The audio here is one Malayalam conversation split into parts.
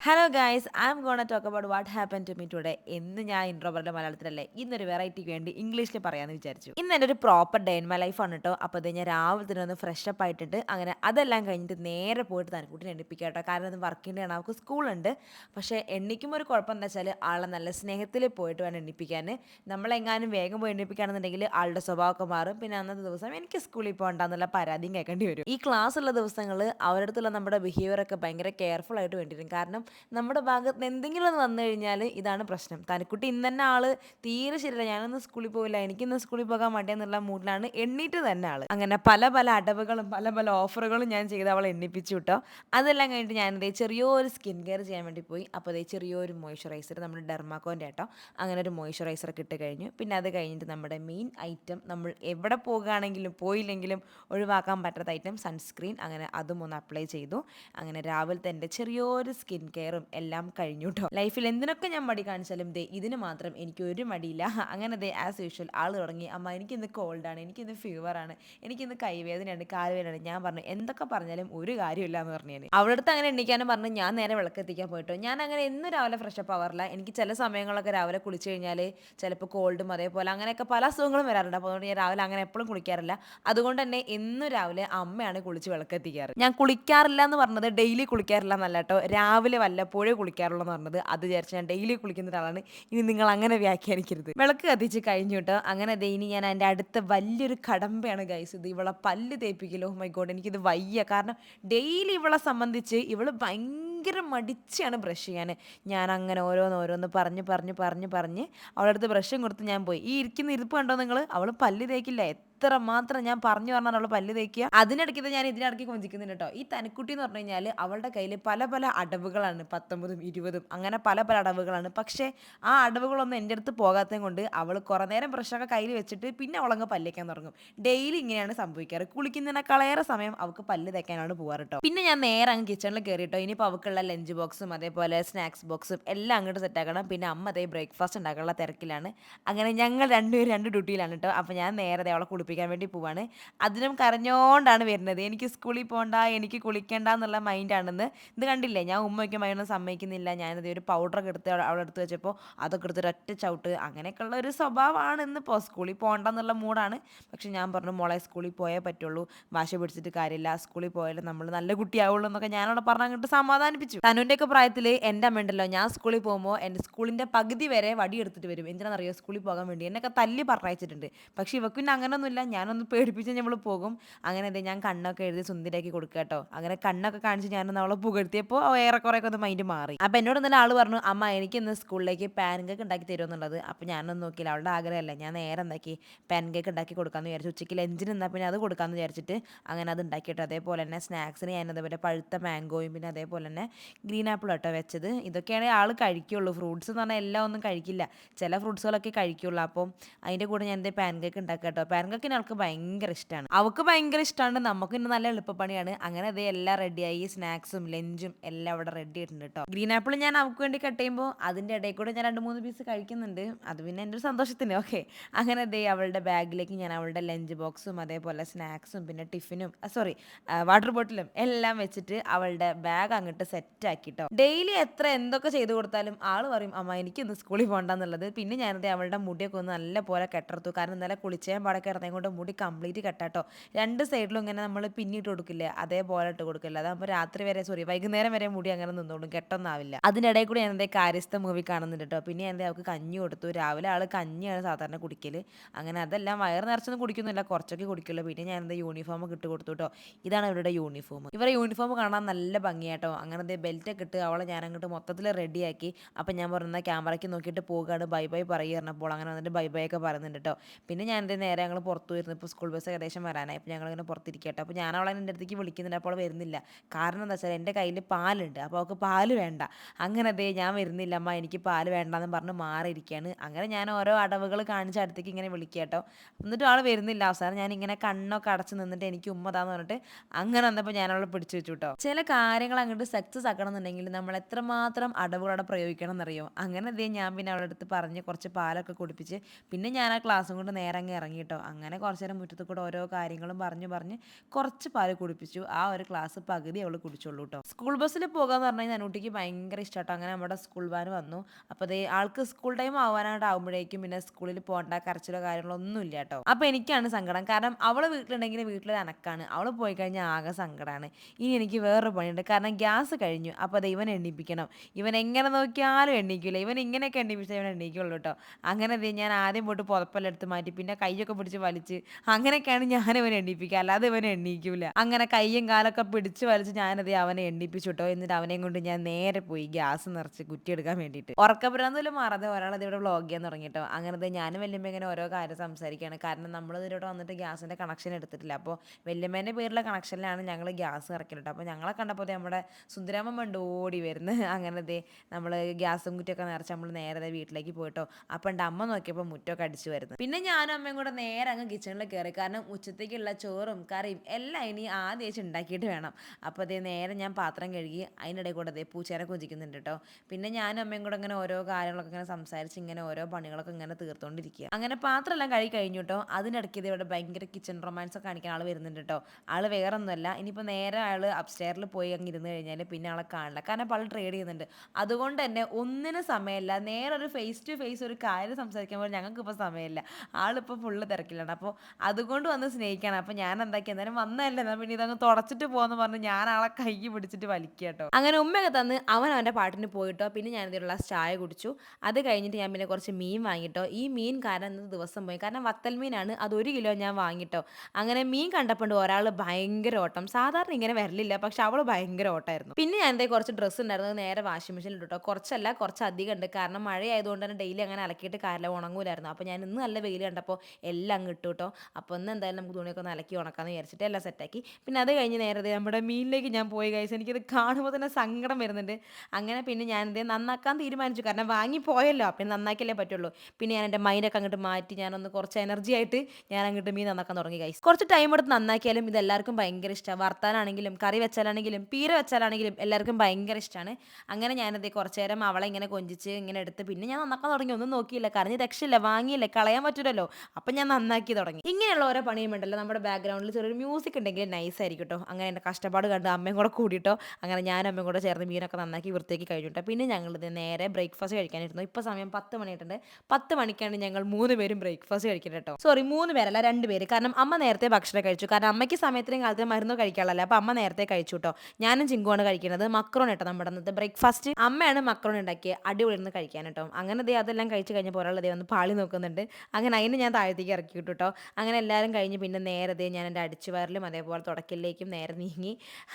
Hello guys I am gonna talk about what happen to me today എന്ന് ഞാൻ ഇൻട്രോബറിന്റെ മലയാളത്തിലല്ലേ? ഇന്നൊരു വെറൈറ്റിക്ക് വേണ്ടി ഇംഗ്ലീഷിൽ പറയാമെന്ന് വിചാരിച്ചു. ഇന്ന് എന്റെ ഒരു പ്രോപ്പർ ഡേ ഇൻ മൈ ആണ് കേട്ടോ അപ്പോൾ ഞാൻ രാവിലെ തന്നെ ഒന്ന് ഫ്രഷ് അപ്പ് ആയിട്ടുണ്ട് അങ്ങനെ അതെല്ലാം കഴിഞ്ഞിട്ട് നേരെ പോയിട്ട് തനിക്കുട്ടിനെ എണ്ണിപ്പിക്കുക കേട്ടോ. കാരണം അത് വർക്കിന്റെ ആണ്. അവൾക്ക് സ്കൂളുണ്ട് പക്ഷേ എണ്ണിക്കുമ്പോൾ ഒരു കുഴപ്പം എന്താ വെച്ചാൽ ആളെ നല്ല സ്നേഹത്തിൽ പോയിട്ട് വേണം എണ്ണിപ്പിക്കാൻ നമ്മളെങ്ങാനും വേഗം പോയി എണ്ണിപ്പിക്കുകയാണെന്നുണ്ടെങ്കിൽ ആളുടെ സ്വഭാവമൊക്കെ മാറും. പിന്നെ അന്നത്തെ ദിവസം എനിക്ക് സ്കൂളിൽ പോകണ്ടെന്നുള്ള പരാതിയും കേൾക്കേണ്ടി വരും. ഈ ക്ലാസ് ഉള്ള ദിവസങ്ങൾ അവരുടെ അടുത്തുള്ള നമ്മുടെ ബിഹേവിയർ ഒക്കെ ഭയങ്കര കെയർഫുൾ ആയിട്ട് വേണ്ടിയിരുന്നു കാരണം നമ്മുടെ ഭാഗത്ത് എന്തെങ്കിലും ഒന്ന് വന്നു കഴിഞ്ഞാൽ ഇതാണ് പ്രശ്നം. തനിക്കുട്ടി ഇന്ന് തന്നെ ആൾ തീരെ ശരിയല്ല. ഞാനൊന്ന് സ്കൂളിൽ പോകില്ല എനിക്കിന്ന് സ്കൂളിൽ പോകാൻ മടിയെന്നുള്ള മൂഡിലാണ് എണ്ണീറ്റ് തന്നെ ആൾ. അങ്ങനെ പല പല അടവുകളും പല പല ഓഫറുകളും ഞാൻ ചെയ്ത് അവളെ എണ്ണിപ്പിച്ചു കേട്ടോ അതെല്ലാം കഴിഞ്ഞിട്ട് ഞാനിതേ ചെറിയൊരു സ്കിൻ കെയർ ചെയ്യാൻ വേണ്ടി പോയി. അപ്പോൾ അതേ ചെറിയൊരു മോയ്സ്ചറൈസർ നമ്മുടെ ഡെർമാക്കോന്റെ കേട്ടോ അങ്ങനെ ഒരു മോയ്സ്ചറൈസർ ഒക്കെ ഇട്ട് കഴിഞ്ഞു. പിന്നെ അത് കഴിഞ്ഞിട്ട് നമ്മുടെ മെയിൻ ഐറ്റം നമ്മൾ എവിടെ പോകുകയാണെങ്കിലും പോയില്ലെങ്കിലും ഒഴിവാക്കാൻ പറ്റാത്ത ഐറ്റം സൺസ്ക്രീൻ. അങ്ങനെ അതും ഒന്ന് അപ്ലൈ ചെയ്തു. അങ്ങനെ രാവിലത്തെ എന്റെ ചെറിയൊരു സ്കിൻ കെയറും എല്ലാം കഴിഞ്ഞു കേട്ടോ ലൈഫിൽ എന്തിനൊക്കെ ഞാൻ മടി കാണിച്ചാലും ദേ ഇതിന് മാത്രം എനിക്ക് ഒരു മടിയില്ല. അങ്ങനെ ദേ ആസ് യൂഷ്വൽ ആൾ തുടങ്ങി. അമ്മ എനിക്കിന്ന് കോൾഡാണ് എനിക്കിന്ന് ഫീവറാണ് എനിക്കിന്ന് കൈവേദനയാണ് കാൽവേദനയാണ്. ഞാൻ പറഞ്ഞു എന്തൊക്കെ പറഞ്ഞാലും ഒരു കാര്യമില്ല എന്ന് പറഞ്ഞു ഞാൻ അവളുടെ അങ്ങനെ എണ്ണിക്കാനും പറഞ്ഞു ഞാൻ നേരെ വിളക്കെത്തിക്കാൻ പോയിട്ടോ. ഞാൻ അങ്ങനെ എന്നും രാവിലെ ഫ്രഷ് അപ്പ് ആവാറില്ല. എനിക്ക് ചില സമയങ്ങളൊക്കെ രാവിലെ കുളിച്ച് കഴിഞ്ഞാൽ ചിലപ്പോൾ കോൾഡും അതേപോലെ അങ്ങനെയൊക്കെ പല അസുഖങ്ങളും വരാറുണ്ട്. അപ്പോൾ അതുകൊണ്ട് ഞാൻ രാവിലെ അങ്ങനെ എപ്പോഴും കുളിക്കാറില്ല. അതുകൊണ്ട് തന്നെ എന്നും രാവിലെ അമ്മയാണ് കുളിച്ച് വിളക്കെത്തിക്കാറ്. ഞാൻ കുളിക്കാറില്ല എന്ന് പറഞ്ഞത് ഡെയിലി കുളിക്കാറില്ല എന്നല്ല കേട്ടോ. രാവിലെ വല്ലപ്പോഴേ കുളിക്കാറുള്ളൂ എന്ന് പറഞ്ഞത്. അത് വിചാരിച്ച് ഞാൻ ഡെയിലി കുളിക്കുന്ന ഒരാളാണ്. ഇനി നിങ്ങൾ അങ്ങനെ വ്യാഖ്യാനിക്കരുത്. വിളക്ക് കത്തിച്ച് കഴിഞ്ഞു കേട്ടോ. അങ്ങനെ ദേ ഇനി ഞാൻ എന്റെ അടുത്ത വലിയൊരു കടമ്പയാണ് ഗൈസ് ഇത് ഇവളെ പല്ല് തേപ്പിക്കലോ. മൈ ഗോഡ് എനിക്കിത് വയ്യ. കാരണം ഡെയിലി ഇവളെ സംബന്ധിച്ച് ഇവൾ ഭയങ്കര മടിച്ചാണ് ബ്രഷ് ചെയ്യാൻ. ഞാൻ അങ്ങനെ ഓരോന്ന് ഓരോന്ന് പറഞ്ഞ് പറഞ്ഞ് പറഞ്ഞ് പറഞ്ഞ് അവളുടെ അടുത്ത് ബ്രഷും കൊടുത്ത് ഞാൻ പോയി. ഈ ഇരിക്കുന്ന ഇരിപ്പ് കണ്ടോ നിങ്ങൾ അവൾ പല്ല് തേക്കില്ല. എത്ര മാത്രം ഞാൻ പറഞ്ഞു പറഞ്ഞാൽ അവൾ പല്ല് തേക്കുക. അതിനിടയ്ക്ക് ഞാൻ ഇതിനിടയ്ക്ക് കൊഞ്ചിക്കുന്നുണ്ട് കേട്ടോ. ഈ തനിക്കുട്ടി എന്ന് പറഞ്ഞു കഴിഞ്ഞാൽ അവളുടെ കയ്യിൽ പല പല അടവുകളാണ്. പത്തൊമ്പതും ഇരുപതും അങ്ങനെ പല പല അടവുകളാണ്. പക്ഷേ ആ അടവുകളൊന്നും എന്റെ അടുത്ത് പോകാത്തത് കൊണ്ട് അവൾ കുറേ നേരം ബ്രഷൊക്കെ കയ്യിൽ വെച്ചിട്ട് പിന്നെ അവളങ്ങ് പല്ലേക്കാൻ തുടങ്ങും. ഡെയിലി ഇങ്ങനെയാണ് സംഭവിക്കാറ്. കുളിക്കുന്നതിനേക്കാളേറെ സമയം അവൾക്ക് പല്ല് തേക്കാനാണ് പോകാറ് കേട്ടോ. പിന്നെ ഞാൻ നേരെ അങ്ങ് കിച്ചണിൽ കയറിയിട്ടോ ഇനിയിപ്പോൾ അവൾക്കുള്ള ലഞ്ച് ബോക്സും അതേപോലെ സ്നാക്സ് ബോക്സും എല്ലാം അങ്ങോട്ട് സെറ്റാക്കണം പിന്നെ അമ്മ അതേ ബ്രേക്ക്ഫാസ്റ്റ് ഉണ്ടാക്കാനുള്ള തിരക്കിലാണ്. അങ്ങനെ ഞങ്ങൾ രണ്ടുപേരും രണ്ട് ഡ്യൂട്ടിയിലാണ് കേട്ടോ അപ്പോൾ ഞാൻ നേരെ അവളെ കുളിപ്പിക്കാൻ വേണ്ടി പോവാണ്. അതിനും കരഞ്ഞോണ്ടാണ് വരുന്നത്. എനിക്ക് സ്കൂളിൽ പോകണ്ട എനിക്ക് കുളിക്കേണ്ട എന്നുള്ള മൈൻഡാണെന്ന് ഇത് കണ്ടില്ലേ? ഞാൻ ഉമ്മയ്ക്കും മൈനൊന്നും സമ്മതിക്കുന്നില്ല. ഞാനത് ഒരു പൗഡറൊക്കെ എടുത്ത് അവളെ എടുത്ത് വെച്ചപ്പോൾ അതൊക്കെ എടുത്ത് ഒറ്റ ചവിട്ട് അങ്ങനെയൊക്കെയുള്ള ഒരു സ്വഭാവമാണ് ഇന്നിപ്പോൾ സ്കൂളിൽ പോകണ്ട എന്നുള്ള മൂഡാണ്. പക്ഷെ ഞാൻ പറഞ്ഞു മോളെ സ്കൂളിൽ പോയേ പറ്റുള്ളൂ. വാശി പിടിച്ചിട്ട് കാര്യമില്ല. സ്കൂളിൽ പോയാലും നമ്മൾ നല്ല കുട്ടിയാവുള്ളൂ എന്നൊക്കെ ഞാനവിടെ പറഞ്ഞു അങ്ങോട്ട് സമാധാനിപ്പിച്ചു തനുവിന്റെയൊക്കെ പ്രായത്തിൽ എന്റെ അമ്മ ഉണ്ടല്ലോ. ഞാൻ സ്കൂളിൽ പോകുമ്പോൾ എന്റെ സ്കൂളിന്റെ പകുതി വരെ വടി എടുത്തിട്ട് വരും. എന്തിനാണെന്നറിയോ? സ്കൂളിൽ പോകാൻ വേണ്ടി. എന്നൊക്കെ തല്ലി പറഞ്ഞയച്ചിട്ടുണ്ട്. പക്ഷേ ഇവക്ക് അങ്ങനെയൊന്നുമില്ല ഞാനൊന്ന് പേടിപ്പിച്ച് നമ്മൾ പോകും. അങ്ങനെ എന്തെങ്കിലും ഞാൻ കണ്ണൊക്കെ എഴുതി സുന്ദരിയാക്കി കൊടുക്കുക കേട്ടോ. അങ്ങനെ കണ്ണൊക്കെ കാണിച്ച് ഞാനൊന്ന് അവളെ പുകഴ്ത്തിയപ്പോൾ ഏറെക്കുറെയൊക്കെ ഒന്ന് മൈൻഡ് മാറി. അപ്പോൾ എന്നോട് തന്നെ ആൾ പറഞ്ഞു അമ്മ എനിക്ക് ഇന്ന് സ്കൂളിലേക്ക് പാൻ കേക്ക് ഉണ്ടാക്കി തരുമെന്നുള്ളത്. അപ്പോൾ ഞാനൊന്നും നോക്കിയില്ല. അവളുടെ ആഗ്രഹമല്ല. ഞാൻ നേരെ എന്താക്കി പാൻ കേക്ക് ഉണ്ടാക്കി കൊടുക്കാമെന്ന് വിചാരിച്ചു. ഉച്ചയ്ക്ക് ലഞ്ചിന് നിന്നാൽ പിന്നെ അത് കൊടുക്കാമെന്ന് വിചാരിച്ചിട്ട് അങ്ങനെ അത് ഉണ്ടാക്കിയിട്ട്. അതേപോലെ തന്നെ സ്നാക്സിന് ഞാൻ അതേപോലെ പഴുത്ത മാംഗോയും പിന്നെ അതേപോലെ തന്നെ ഗ്രീൻ ആപ്പിൾ കേട്ടോ വെച്ചത്. ഇതൊക്കെയാണെങ്കിൽ ആൾ കഴിക്കുള്ളൂ. ഫ്രൂട്ട്സ് എന്ന് പറഞ്ഞാൽ എല്ലാം ഒന്നും കഴിക്കില്ല. ചില ഫ്രൂട്ട്സുകളൊക്കെ കഴിക്കുള്ളൂ. അപ്പോൾ അതിന്റെ കൂടെ ഞാൻ എന്റെ പാൻ കേക്ക് കേട്ടോ പാൻ കേക്കിന് ആൾക്ക് ഭയങ്കര ഇഷ്ടമാണ് അവൾക്ക് ഭയങ്കര ഇഷ്ടമാണ് നമുക്ക് ഇന്ന് നല്ല എളുപ്പപ്പണിയാണ്. അങ്ങനെ അതേ എല്ലാം റെഡിയായി. സ്നാക്സും ലഞ്ചും എല്ലാം അവിടെ റെഡി ആയിട്ടുണ്ട് കേട്ടോ ഗ്രീൻ ആപ്പിൾ ഞാൻ അവൾക്ക് വേണ്ടി കട്ട് ചെയ്യുമ്പോൾ അതിന്റെ ഇടയിൽ കൂടെ ഞാൻ രണ്ട് മൂന്ന് പീസ് കഴിക്കുന്നുണ്ട്. അത് പിന്നെ എന്റെ ഒരു സന്തോഷത്തിന്. ഓക്കെ. അങ്ങനെ അതേ അവളുടെ ബാഗിലേക്ക് ഞാൻ അവളുടെ ലഞ്ച് ബോക്സും അതേപോലെ സ്നാക്സും പിന്നെ ടിഫിനും സോറി വാട്ടർ ബോട്ടിലും എല്ലാം വെച്ചിട്ട് അവളുടെ ബാഗ് അങ്ങോട്ട് സെറ്റ് ആക്കിട്ടോ ഡെയിലി എത്ര എന്തൊക്കെ ചെയ്തു കൊടുത്താലും ആൾ പറയും അമ്മ എനിക്കൊന്ന് സ്കൂളിൽ പോകണ്ടെന്നുള്ളത് പിന്നെ ഞാനത് അവളുടെ മുടിയൊക്കെ ഒന്ന് നല്ല പോലെ കെട്ടർത്തു കാരണം ഇന്നലെ കുളിച്ചാൻ പാടെ കിടന്നേ കൊണ്ട് മുടി കംപ്ലീറ്റ് കെട്ടാട്ടോ. രണ്ട് സൈഡിലും ഇങ്ങനെ നമ്മൾ പിന്നിട്ട് കൊടുക്കില്ലേ അതേപോലെ ഇട്ട് കൊടുക്കില്ല. അതാകുമ്പോൾ രാത്രി വരെ സോറി വൈകുന്നേരം വരെ മുടി അങ്ങനെ നിന്നോളും കെട്ടൊന്നാവില്ല. അതിനിടയിൽ കൂടി ഞാൻ എന്തേ കാര്യസ്ഥ മൂവി കാണുന്നുണ്ട് കേട്ടോ പിന്നെ ഞാൻ അവൾക്ക് കഞ്ഞി കൊടുത്തു. രാവിലെ ആൾ കഞ്ഞിയാണ് സാധാരണ കുടിക്കൽ അങ്ങനെ അതെല്ലാം വയറ് നിറച്ചൊന്നും കുടിക്കുന്നില്ല കുറച്ചൊക്കെ കുടിക്കുള്ളൂ. പിന്നെ ഞാൻ എന്താ യൂണിഫോം ഇട്ട് കൊടുത്തു കേട്ടോ ഇതാണ് ഇവരുടെ യൂണിഫോം ഇവരുടെ യൂണിഫോം കാണാൻ നല്ല ഭംഗിയാട്ടോ. അങ്ങനെ അതേ ബെൽറ്റൊക്കെ ഇട്ട് അവളെ ഞാൻ അങ്ങോട്ട് മൊത്തത്തിൽ റെഡിയാക്കി അപ്പം ഞാൻ പറഞ്ഞാൽ ക്യാമറയ്ക്ക് നോക്കിയിട്ട് പോകുകയാണ് ബൈ ബൈ പറയുക അങ്ങനെ വന്നിട്ട് ബൈ ബൈ ഒക്കെ പറയുന്നുണ്ട് കേട്ടോ പിന്നെ ഞാൻ എന്റെ നേരെ ഞങ്ങൾ പുറത്തു വരുന്നു ഇപ്പോൾ സ്കൂൾ ബസ് ഏകദേശം വരാനായി. അപ്പോൾ ഞങ്ങളിങ്ങനെ പുറത്തിരിക്കട്ടെ. അപ്പോൾ ഞാൻ അവളെ എന്റെ അടുത്തേക്ക് വിളിക്കുന്നുണ്ട്. അപ്പോൾ അവൾ വരുന്നില്ല. കാരണം എന്താ വെച്ചാൽ എന്റെ കയ്യിൽ പാലുണ്ട്. അപ്പോൾ അവൾക്ക് പാൽ വേണ്ട. അങ്ങനെ അതേ ഞാൻ വരുന്നില്ല. അമ്മ എനിക്ക് പാൽ വേണ്ടെന്ന് പറഞ്ഞ് മാറിയിരിക്കുകയാണ് അങ്ങനെ ഞാൻ ഓരോ അടവുകൾ കാണിച്ച് അടുത്തേക്ക് ഇങ്ങനെ വിളിക്കുക കേട്ടോ എന്നിട്ട് ആൾ വരുന്നില്ല. അവസാനം ഞാൻ ഇങ്ങനെ കണ്ണൊക്കെ അടച്ച് നിന്നിട്ട് എനിക്ക് ഉമ്മതാന്ന് പറഞ്ഞിട്ട് അങ്ങനെ വന്നപ്പോൾ ഞാൻ അവളെ പിടിച്ചു വെച്ചു കേട്ടോ ചില കാര്യങ്ങൾ അങ്ങോട്ട് സക്സസ് ആക്കണം എന്നുണ്ടെങ്കിൽ നമ്മൾ എത്രമാത്രം അടവുകളവിടെ പ്രയോഗിക്കണം എന്നറിയോ അങ്ങനെ അതേ ഞാൻ പിന്നെ അവളുടെ അടുത്ത് പറഞ്ഞ് കുറച്ച് പാലൊക്കെ കുടിപ്പിച്ച് പിന്നെ ഞാൻ ആ ക്ലാസ്സും കൊണ്ട് നേരെ അങ്ങ് ഇറങ്ങി കേട്ടോ. അങ്ങനെ കുറച്ച് നേരം മുറ്റത്ത് കൂടെ ഓരോ കാര്യങ്ങളും പറഞ്ഞു പറഞ്ഞ് കുറച്ച് പാൽ കുടിപ്പിച്ചു. ആ ഒരു ക്ലാസ് പകുതി അവൾ കുടിച്ചുള്ളൂ കേട്ടോ. സ്കൂൾ ബസ്സിൽ പോകാന്ന് പറഞ്ഞു കഴിഞ്ഞാൽ അനൂട്ടിക്ക് ഭയങ്കര ഇഷ്ടമാട്ടോ അങ്ങനെ നമ്മുടെ സ്കൂൾ വാൻ വന്നു. അപ്പോൾ അതേ ആൾക്ക് സ്കൂൾ ടൈം ആവാനായിട്ട് ആകുമ്പോഴേക്കും പിന്നെ സ്കൂളിൽ പോകേണ്ട കരച്ചിലോ കാര്യങ്ങളോ ഒന്നും ഇല്ല കേട്ടോ. അപ്പോൾ എനിക്കാണ് സങ്കടം. കാരണം അവൾ വീട്ടിലുണ്ടെങ്കിൽ വീട്ടിൽ അനക്കാണ്. അവൾ പോയി കഴിഞ്ഞാൽ ആകെ സങ്കടമാണ് ഇനി എനിക്ക് വേറൊരു പണിയുണ്ട്. കാരണം ഗ്യാസ് കഴിഞ്ഞു. അപ്പോൾ അത് ഇവൻ എണ്ണിപ്പിക്കണം. ഇവൻ എങ്ങനെ നോക്കിയാലും എണ്ണിക്കില്ല ഇവൻ ഇങ്ങനെയൊക്കെ എണ്ണിപ്പിച്ചാൽ ഇവൻ എണ്ണിക്കുള്ളൂ കേട്ടോ. അങ്ങനെ ഞാൻ ആദ്യം പോയിട്ട് പുതപ്പെല്ലാം എടുത്ത് മാറ്റി. പിന്നെ കൈയൊക്കെ പിടിച്ച് വലിച്ച് അങ്ങനെയൊക്കെയാണ് ഇവനെ എണ്ണിപ്പിക്കുക. അല്ലാതെ ഇവനെ എണ്ണീക്കില്ല അങ്ങനെ കയ്യും കാലൊക്കെ പിടിച്ച് വലിച്ച് ഞാനത് അവനെ എണ്ണിപ്പിച്ചു കേട്ടോ. എന്നിട്ട് അവനെയും കൊണ്ട് ഞാൻ നേരെ പോയി ഗ്യാസ് നിറച്ച് കുറ്റിയെടുക്കാൻ വേണ്ടിയിട്ട്. ഉറക്കപ്പുരാന്തലും മാറാതെ ഒരാളത് ഇവിടെ വ്ളോഗ് ചെയ്യാൻ തുടങ്ങിയിട്ടോ അങ്ങനത്തെ ഞാനും വല്യമ്മ ഇങ്ങനെ ഓരോ കാര്യം സംസാരിക്കുകയാണ്. കാരണം നമ്മൾ ഇതിലോട്ട് വന്നിട്ട് ഗ്യാസിന്റെ കണക്ഷൻ എടുത്തിട്ടില്ല. അപ്പോൾ വല്യമ്മേന്റെ പേരിലുള്ള കണക്ഷനിലാണ് ഞങ്ങൾ ഗ്യാസ് ഇറക്കിയിട്ടോ അപ്പോൾ ഞങ്ങളെ കണ്ടപ്പോൾ നമ്മുടെ നമ്മുടെ സുന്ദരാമ്മ ഉണ്ട് ഓടി വരുന്നത് അങ്ങനെ ദേ നമ്മൾ ഗ്യാസും കുറ്റിയൊക്കെ നിറച്ച് നമ്മൾ നേരെ വീട്ടിലേക്ക് പോയിട്ടോ. അപ്പം എന്റെ അമ്മ നോക്കിയപ്പോൾ മുറ്റൊക്കെ അടിച്ചു വരുന്നത് പിന്നെ ഞാനും അമ്മയും കൂടെ നേരെ അങ്ങ് കിച്ചണിൽ കയറി കാരണം ഉച്ചത്തേക്കുള്ള ചോറും കറിയും എല്ലാം ഇനി ആദ്യം ഉണ്ടാക്കിയിട്ട് വേണം. അപ്പോൾ അതേ നേരെ ഞാൻ പാത്രം കഴുകി അതിനിടയിൽ കൂടെ അതേ പൂച്ചേനെ കുഞ്ചിക്കുന്നുണ്ട് കേട്ടോ പിന്നെ ഞാനും അമ്മയും കൂടെ ഇങ്ങനെ ഓരോ കാര്യങ്ങളൊക്കെ ഇങ്ങനെ സംസാരിച്ച് ഇങ്ങനെ ഓരോ പണികളൊക്കെ ഇങ്ങനെ തീർത്തുകൊണ്ടിരിക്കുക അങ്ങനെ പാത്രമെല്ലാം കഴുകി കഴിഞ്ഞു കേട്ടോ അതിനിടയ്ക്ക് ഇത് ഇവിടെ ഭയങ്കര കിച്ചൺ റൊമാൻസ് കാണിക്കാൻ ആൾ വരുന്നുണ്ട് കേട്ടോ ആൾ വേറെ ഒന്നുമല്ല ഇനിയിപ്പോൾ നേരെ ആൾ അപ്സ്റ്റെയറിൽ പോയി അങ്ങ് ഇരുന്ന് കഴിഞ്ഞാൽ പിന്നെ ആളെ കാണില്ല. കാരണം അപ്പോൾ ട്രേഡ് ചെയ്യുന്നുണ്ട്. അതുകൊണ്ട് തന്നെ ഒന്നിനും സമയമില്ല. നേരെ ഒരു ഫേസ് ടു ഫേസ് ഒരു കാര്യം സംസാരിക്കാൻ പോലും ഞങ്ങൾക്ക് ഇപ്പോൾ സമയമില്ല. ആളിപ്പോൾ ഫുള്ള് തിരക്കിലാണ്. അപ്പോൾ അതുകൊണ്ട് വന്ന് സ്നേഹിക്കാണ്. അപ്പോൾ ഞാൻ എന്താക്കി? എന്തായാലും വന്നതല്ലേ. എന്നാൽ പിന്നെ ഇതങ്ങ് തുടച്ചിട്ട് പോകുമെന്ന് പറഞ്ഞ് ഞാൻ ആളെ കൈ പിടിച്ചിട്ട് വലിക്കുക കേട്ടോ. അങ്ങനെ ഉമ്മയൊക്കെ തന്ന് അവൻ അവന്റെ പാട്ടിന് പോയിട്ടോ. പിന്നെ ഞാൻ ഇതിലുള്ള ചായ കുടിച്ചു. അത് കഴിഞ്ഞിട്ട് ഞാൻ പിന്നെ കുറച്ച് മീൻ വാങ്ങിട്ടോ. ഈ മീൻ കാരണം ഇന്നത്തെ ദിവസം പോയി. കാരണം വത്തൽ മീനാണ്. അത് ഒരു കിലോ ഞാൻ വാങ്ങിട്ടോ. അങ്ങനെ മീൻ കണ്ടപ്പോൾ ഒരാൾ ഭയങ്കര ഓട്ടം. സാധാരണ ഇങ്ങനെ വരലില്ല. പക്ഷെ അവൾ ഭയങ്കര ഓട്ടമായിരുന്നു. പിന്നെ ഞാൻ എന്താ കുറച്ച് ഡ്രസ്സ് ഉണ്ടായിരുന്നത് നേരെ വാഷിംഗ് മെഷീനിൽ ഇട്ടോ കുറച്ചല്ല കുറച്ച് അധികം ഉണ്ട് കാരണം മഴയായതുകൊണ്ട് തന്നെ ഡെയിലി അങ്ങനെ അലക്കിയിട്ട് കാലിൽ ഉണങ്ങൂലായിരുന്നു. അപ്പോൾ ഞാൻ ഇന്ന് നല്ല വെയിൽ കണ്ടപ്പോൾ എല്ലാം അങ്ങ് ഇട്ടു കേട്ടോ അപ്പോൾ ഇന്ന് എന്തായാലും നമുക്ക് തുണിയൊക്കെ ഒന്ന് അലക്കി ഉണക്കാമെന്ന് വിചാരിച്ചിട്ട് എല്ലാം സെറ്റാക്കി പിന്നെ അത് കഴിഞ്ഞ് നേരത്തെ നമ്മുടെ മീനിലേക്ക് ഞാൻ പോയി കഴിച്ചു എനിക്കത് കാണുമ്പോൾ തന്നെ സങ്കടം വരുന്നുണ്ട്. അങ്ങനെ പിന്നെ ഞാൻ ഇത് നന്നാക്കാൻ തീരുമാനിച്ചു. കാരണം വാങ്ങി പോയല്ലോ. അപ്പം നന്നാക്കിയല്ലേ പറ്റുള്ളൂ. പിന്നെ ഞാൻ എന്റെ മൈൻഡൊക്കെ അങ്ങോട്ട് മാറ്റി ഞാനൊന്ന് കുറച്ച് എനർജി ആയിട്ട് ഞാൻ അങ്ങോട്ട് മീൻ നന്നാക്കാൻ തുടങ്ങി കഴിച്ചു കുറച്ച് ടൈം എടുത്ത് നന്നാക്കിയാലും ഇത് എല്ലാവർക്കും ഭയങ്കര ഇഷ്ടമാണ് വർത്താനാണെങ്കിലും കറി വെച്ചാലാണെങ്കിലും പീര വെച്ചാലാണെങ്കിലും എല്ലാവർക്കും ഭയങ്കര ഇഷ്ടമാണ് അങ്ങനെ ഞാനത് കുറച്ച് നേരം അവളെ ഇങ്ങനെ കൊഞ്ചിച്ച് ഇങ്ങനെ എടുത്ത് പിന്നെ ഞാൻ നന്നാക്കാൻ തുടങ്ങി. ഒന്നും നോക്കിയില്ല. കറിഞ്ഞ് രക്ഷയില്ല. വാങ്ങിയില്ല. കളയാൻ പറ്റൂലല്ലോ. അപ്പം ഞാൻ നന്നാക്കി തുടങ്ങി. ഇങ്ങനെയുള്ള ഓരോ പണിയും ഉണ്ടല്ലോ. നമ്മുടെ ബാക്ക്ഗ്രൗണ്ടിൽ ചെറിയൊരു മ്യൂസിക് ഉണ്ടെങ്കിൽ നൈസ് ആയിരിക്കും കേട്ടോ അങ്ങനെ എന്റെ കഷ്ടപ്പാട് കണ്ട് അമ്മയും കൂടെ കൂടിയിട്ടോ അങ്ങനെ ഞാൻ അമ്മയും കൂടെ ചേർന്ന് മീനൊക്കെ നന്നാക്കി വൃത്തിയാക്കി കഴിഞ്ഞിട്ടോ പിന്നെ ഞങ്ങളിത് നേരെ ബ്രേക്ക്ഫാസ്റ്റ് കഴിക്കാനിരുന്നു. ഇപ്പോൾ സമയം പത്ത് മണിയായിട്ടുണ്ട്. പത്ത് മണിക്കാണ് ഞങ്ങൾ മൂന്ന് പേരും ബ്രേക്ക്ഫാസ്റ്റ് കഴിക്കുന്നത് കേട്ടോ സോറി മൂന്ന് പേരല്ല രണ്ട് പേര്. കാരണം അമ്മ നേരത്തെ ഭക്ഷണം കഴിച്ചു. കാരണം അമ്മയ്ക്ക് സമയത്തിനും കാലത്തിനും മരുന്ന് കഴിക്കാനുള്ളല്ല അപ്പോൾ അമ്മ നേരത്തെ കഴിച്ചു കേട്ടോ ഞാനും ചിങ്കുവാണ് കഴിക്കുന്നത്. മക്രോൺ കേട്ടോ നമ്മുടെ അന്നത്തെ ബ്രേക്ക്ഫാസ്റ്റ് അമ്മയാണ് മക്രോൺ ഉണ്ടാക്കിയത് അടിപൊളി ഇരുന്ന് കഴിക്കാൻ കേട്ടോ. അങ്ങനെ ദേ അതെല്ലാം കഴിച്ച് കഴിഞ്ഞപ്പോൾ ഒരാൾ ദേ വന്ന് പാളി നോക്കുന്നുണ്ട്. അങ്ങനെ അതിന് ഞാൻ താഴത്തേക്ക് ഇറക്കി വിട്ടു കേട്ടോ. അങ്ങനെ എല്ലാവരും കഴിഞ്ഞ് പിന്നെ നേരെ ദേ ഞാൻ എന്റെ വയറിലും അതേപോലെ തുടക്കിലേക്കും നേരെ നീങ്ങി.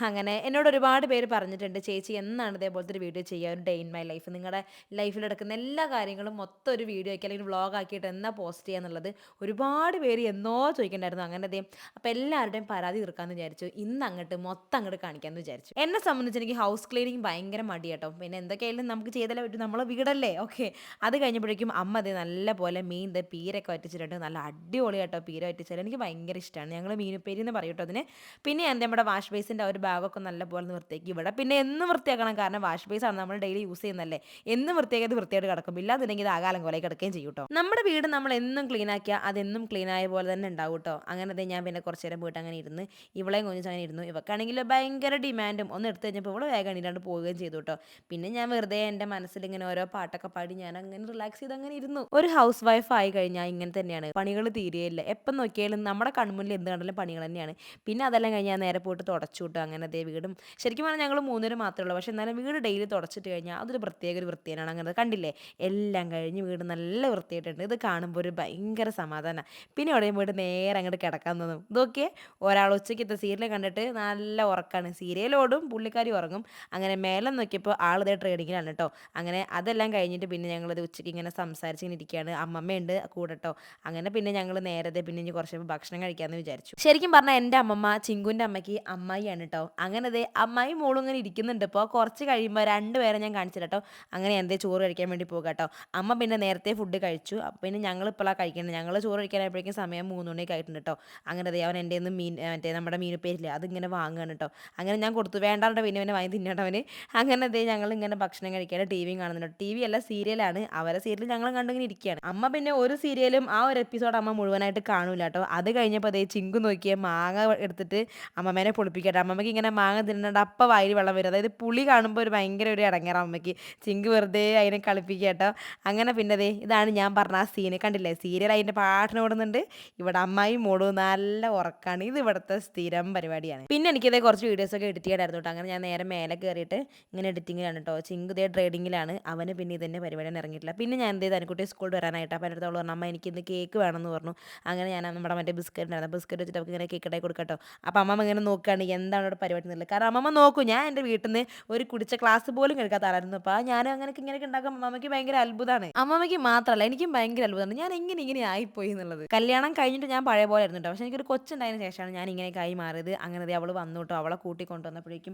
അങ്ങനെ എന്നോട് ഒരുപാട് പേര് പറഞ്ഞിട്ടുണ്ട് ചേച്ചി എന്നാണ് ഇതേപോലത്തെ ഒരു വീഡിയോ ചെയ്യുക? ഒരു ഡേ ഇൻ മൈ ലൈഫ് നിങ്ങളുടെ ലൈഫിൽ നടക്കുന്ന എല്ലാ കാര്യങ്ങളും മൊത്തം ഒരു വീഡിയോ ആക്കി അല്ലെങ്കിൽ വ്ളോഗ് ആക്കിയിട്ട് എന്നാ പോസ്റ്റ് ചെയ്യുക എന്നുള്ളത് ഒരുപാട് പേര് എന്നോ ചോദിക്കണ്ടായിരുന്നു. അങ്ങനെ ദേ അപ്പോൾ എല്ലാവരുടെയും പരാതി തീർക്കാമെന്ന് വിചാരിച്ചു. ഇന്ന് അങ്ങോട്ട് മൊത്തം അങ്ങോട്ട് കാണിക്കാമെന്ന് വിചാരിച്ചു. എന്നെ സംബന്ധിച്ച് എനിക്ക് ഹൗസ് ക്ലീനിങ് ഭയങ്കര മടി കേട്ടോ പിന്നെ എന്തൊക്കെയായാലും നമുക്ക് ചെയ്തല്ലേ പറ്റും. നമ്മളെ വീടല്ലേ? ഓക്കെ അത് കഴിഞ്ഞപ്പോഴേക്കും അമ്മ അത് നല്ല പോലെ മീൻ ദേ പീരൊക്കെ വറ്റിച്ചിട്ടുണ്ട്. നല്ല അടിപൊളി കേട്ടോ പീര വറ്റിച്ചാൽ എനിക്ക് ഭയങ്കര ഇഷ്ടമാണ് ഞങ്ങൾ മീനുപ്പേരി എന്ന് പറയും കേട്ടോ അതിന്. പിന്നെ എന്താ നമ്മുടെ വാഷ് ബേസിന്റെ ഒരു ഭാഗമൊക്കെ നല്ല പോലെ വൃത്തിയാക്കി ഇവിടെ. പിന്നെ എന്നും വൃത്തിയാക്കണം. കാരണം വാഷ് ബേസാണ് നമ്മൾ ഡെയിലി യൂസ് ചെയ്യുന്നല്ലേ എന്നും വൃത്തിയാക്കിയത് വൃത്തിയായിട്ട് കിടക്കും. ഇല്ലാന്നുണ്ടെങ്കിൽ ഇത് ആകാലം പോലെ കിടക്കുകയും ചെയ്യും കേട്ടോ. നമ്മുടെ വീട് നമ്മൾ എന്നും ക്ലീൻ ആക്കിയാൽ അതെന്നും ക്ലീൻ ആയ പോലെ തന്നെ ഉണ്ടാവും കേട്ടോ. അങ്ങനെ ഞാൻ പിന്നെ കുറച്ച് നേരം പോയിട്ട് അങ്ങനെ ഇരുന്ന് ഇവളെയും കൊഞ്ചിച്ച് അങ്ങനെ ഇരുന്നു. ഇവക്കാണെങ്കിൽ ഭയങ്കര ഡിമാൻഡും ഒന്ന് എടുത്തു കഴിഞ്ഞപ്പോൾ ഇവൾ വേഗം എണീറ്റാണ്ട് പോവുകയും ചെയ്തു കേട്ടോ പിന്നെ ഞാൻ വെറുതെ എന്റെ മനസ്സിൽ ഇങ്ങനെ ഓരോ പാട്ടൊക്കെ പാടി ഞാൻ അങ്ങനെ റിലാക്സ് ചെയ്ത് അങ്ങനെ ഇരുന്നു. ഒരു ഹൗസ് വൈഫ് ആയി കഴിഞ്ഞാൽ ഇങ്ങനെ തന്നെയാണ്. പണികൾ തീരെയില്ല. എപ്പം നോക്കിയാലും നമ്മുടെ കൺമുന്നിൽ എന്ത് കണ്ടാലും പണികൾ തന്നെയാണ്. പിന്നെ അതെല്ലാം കഴിഞ്ഞാൽ നേരെ പോയിട്ട് തുടച്ചു വിട്ടു അങ്ങനെ അതേ വീടും. ശരിക്കും പറഞ്ഞാൽ ഞങ്ങൾ മൂന്നുപേരും മാത്രമേ ഉള്ളൂ. പക്ഷേ എന്നാലും വീട് ഡെയിലി തുടച്ചിട്ട് കഴിഞ്ഞാൽ അതൊരു പ്രത്യേക ഒരു വൃത്തിയാണ് അങ്ങനെ കണ്ടില്ലേ? എല്ലാം കഴിഞ്ഞ് വീട് നല്ല വൃത്തിയായിട്ടുണ്ട്. ഇത് കാണുമ്പോൾ ഒരു ഭയങ്കര സമാധാനം പിന്നെ എവിടെയും പോയിട്ട് നേരെ അങ്ങോട്ട് കിടക്കാൻ തോന്നും. ഇതൊക്കെ ഒരാൾ ഉച്ചയ്ക്കത്തെ സീരിയൽ കണ്ടിട്ട് നല്ല ഉറക്കാണ്. സീരിയലോടും പുള്ളിക്കാരി ഉറങ്ങും. അങ്ങനെ മേലെ നോക്കിയപ്പോൾ ആളിതേ ട്രേഡിങ്ങിലാണ് കേട്ടോ അങ്ങനെ അതെല്ലാം കഴിഞ്ഞിട്ട് പിന്നെ ഞങ്ങളത് ഉച്ചയ്ക്ക് ഇങ്ങനെ സംസാരിച്ചിങ്ങനെ ഇരിക്കുകയാണ് അമ്മമ്മയുണ്ട് കൂടെ കേട്ടോ അങ്ങനെ പിന്നെ ഞങ്ങൾ നേരത്തെ പിന്നെ ഇനി കുറച്ച് ഭക്ഷണം കഴിക്കാമെന്ന് വിചാരിച്ചു. ശരിക്കും പറഞ്ഞാൽ എന്റെ അമ്മമ്മ ചിങ്കുന്റെ അമ്മയ്ക്ക് അമ്മായിയാണ് കേട്ടോ അങ്ങനെ അതെ അമ്മായി മോളും ഇങ്ങനെ ഇരിക്കുന്നുണ്ട് ഇപ്പോൾ കുറച്ച് കഴിയുമ്പോൾ രണ്ട് രണ്ടുപേരെ ഞാൻ കാണിച്ചിട്ടോ അങ്ങനെ എന്തേ ചോറ് കഴിക്കാൻ വേണ്ടി പോകുക കേട്ടോ അമ്മ പിന്നെ നേരത്തെ ഫുഡ് കഴിച്ചു. പിന്നെ ഞങ്ങൾ ഇപ്പോഴാണ് കഴിക്കുന്നത് ഞങ്ങൾ ചോറ് കഴിക്കാനായപ്പോഴേക്കും സമയം മൂന്ന് മണിയൊക്കെ ആയിട്ടുണ്ട് കേട്ടോ അങ്ങനെ അതെ അവൻ എന്റെ നിന്ന് മീൻ മറ്റേ നമ്മുടെ മീനുപ്പേരില്ല അതിങ്ങനെ വാങ്ങുകയാണ് കേട്ടോ അങ്ങനെ ഞാൻ കൊടുത്തു. വേണ്ടാണ്ട് പിന്നെ അവനെ വാങ്ങി തിന്നേണ്ടവന്. അങ്ങനെ അതേ ഞങ്ങൾ ഇങ്ങനെ ഭക്ഷണം കഴിക്കാതെ ടി വിയും കാണുന്നുണ്ട്. ടി വി അല്ല സീരിയലാണ്. അവരെ സീരിയൽ ഞങ്ങൾ കണ്ടിങ്ങനെ ഇരിക്കുകയാണ്. അമ്മ പിന്നെ ഒരു സീരിയലും ആ ഒരു എപ്പിസോഡ് അമ്മ മുഴുവനായിട്ട് കാണൂല കേട്ടോ. അത് കഴിഞ്ഞപ്പോൾ അതേ ചിങ്കു നോക്കിയ മാങ്ങ എടുത്തിട്ട് അമ്മമ്മേനെ പൊളിപ്പിക്കട്ടെ. അമ്മമ്മക്ക് ഇങ്ങനെ മാങ്ങ തിന്നേണ്ട അപ്പം വായിൽ വെള്ളം വരും. അതായത് പുളി കാണുമ്പോൾ ഒരു ഭയങ്കര ഒരു ഇടങ്ങേറ അമ്മയ്ക്ക് ചിങ്കു വെറുതെ അതിനെ കളിപ്പിക്കുക കേട്ടോ. അങ്ങനെ പിന്നെ അതേ ഇതാണ് ഞാൻ പറഞ്ഞ ആ സീനെ. കണ്ടില്ലേ? സീരിയൽ അതിന്റെ പാട്ടിന് ഓടുന്നുണ്ട്. ഇവിടെ അമ്മായി മൂടും നല്ല ഉറക്കാണ്. ഇത് ഇവിടുത്തെ സ്ഥിരം പരിപാടിയാണ്. പിന്നെ എനിക്കിതേ കുറച്ച് വീഡിയോസൊക്കെ എഡിറ്റ് ചെയ്യണമായിരുന്നു കേട്ടോ. അങ്ങനെ ഞാൻ നേരെ മേലെ കയറിയിട്ട് ഇങ്ങനെ എഡിറ്റിങ്ങിലാണ് കേട്ടോ ചിങ്ക് ഇതേ ട്രേഡിങ്ങിലാണ് അവന് പിന്നെ ഇതിന്റെ പരിപാടിയാണ് ഇറങ്ങിയിട്ടില്ല പിന്നെ ഞാൻ എന്ത് ചെയ്ത്? അനുക്കുട്ടി സ്കൂളിൽ വരാനായിട്ട് അപ്പം അടുത്തോളം പറഞ്ഞു അമ്മ എനിക്ക് ഇന്ന് കേക്ക് വേണമെന്ന് പറഞ്ഞു. അങ്ങനെ ഞാൻ നമ്മുടെ മറ്റേ ബിസ്ക്കറ്റ് ഉണ്ടായിരുന്നു. ബിസ്ക്കറ്റ് വെച്ചിട്ട് അവൾക്ക് ഇങ്ങനെ കേക്ക് ഉണ്ടാക്കി കൊടുക്കട്ടോ അപ്പോൾ അമ്മ ഇങ്ങനെ നോക്കുകയാണ് എന്താണ് ഇവിടെ പരിപാടി എന്നുള്ളത്? കാരണം അമ്മമ്മ നോക്കും ഞാൻ എന്റെ വീട്ടിൽ നിന്ന് ഒരു കുടിച്ച ക്ലാസ് പോലും കേൾക്കാത്തതായിരുന്നു അപ്പോൾ ഞാൻ അങ്ങനെ ഇങ്ങനെയൊക്കെ ഉണ്ടാക്കുമ്പോൾ അമ്മയ്ക്ക് ഭയങ്കര അത്ഭുതമാണ് അമ്മമ്മയ്ക്ക് മാത്രമല്ല എനിക്കും ഭയങ്കര അത്ഭുതമാണ് ഞാൻ എങ്ങനെ ഇങ്ങനെ ആയിപ്പോയി എന്നുള്ളത്? കല്യാണം കഴിഞ്ഞിട്ട് ഞാൻ പഴയ പോലെ ആയിരുന്നു കേട്ടോ പക്ഷേ എനിക്കൊരു കൊച്ചുണ്ടായതിനു ശേഷമാണ് ഞാൻ ഇങ്ങനെ ആയി മാറിയത്. അങ്ങനെ അവൾ വന്നു കേട്ടോ അവളെ കൂട്ടി കൊണ്ടുവന്നപ്പോഴേക്കും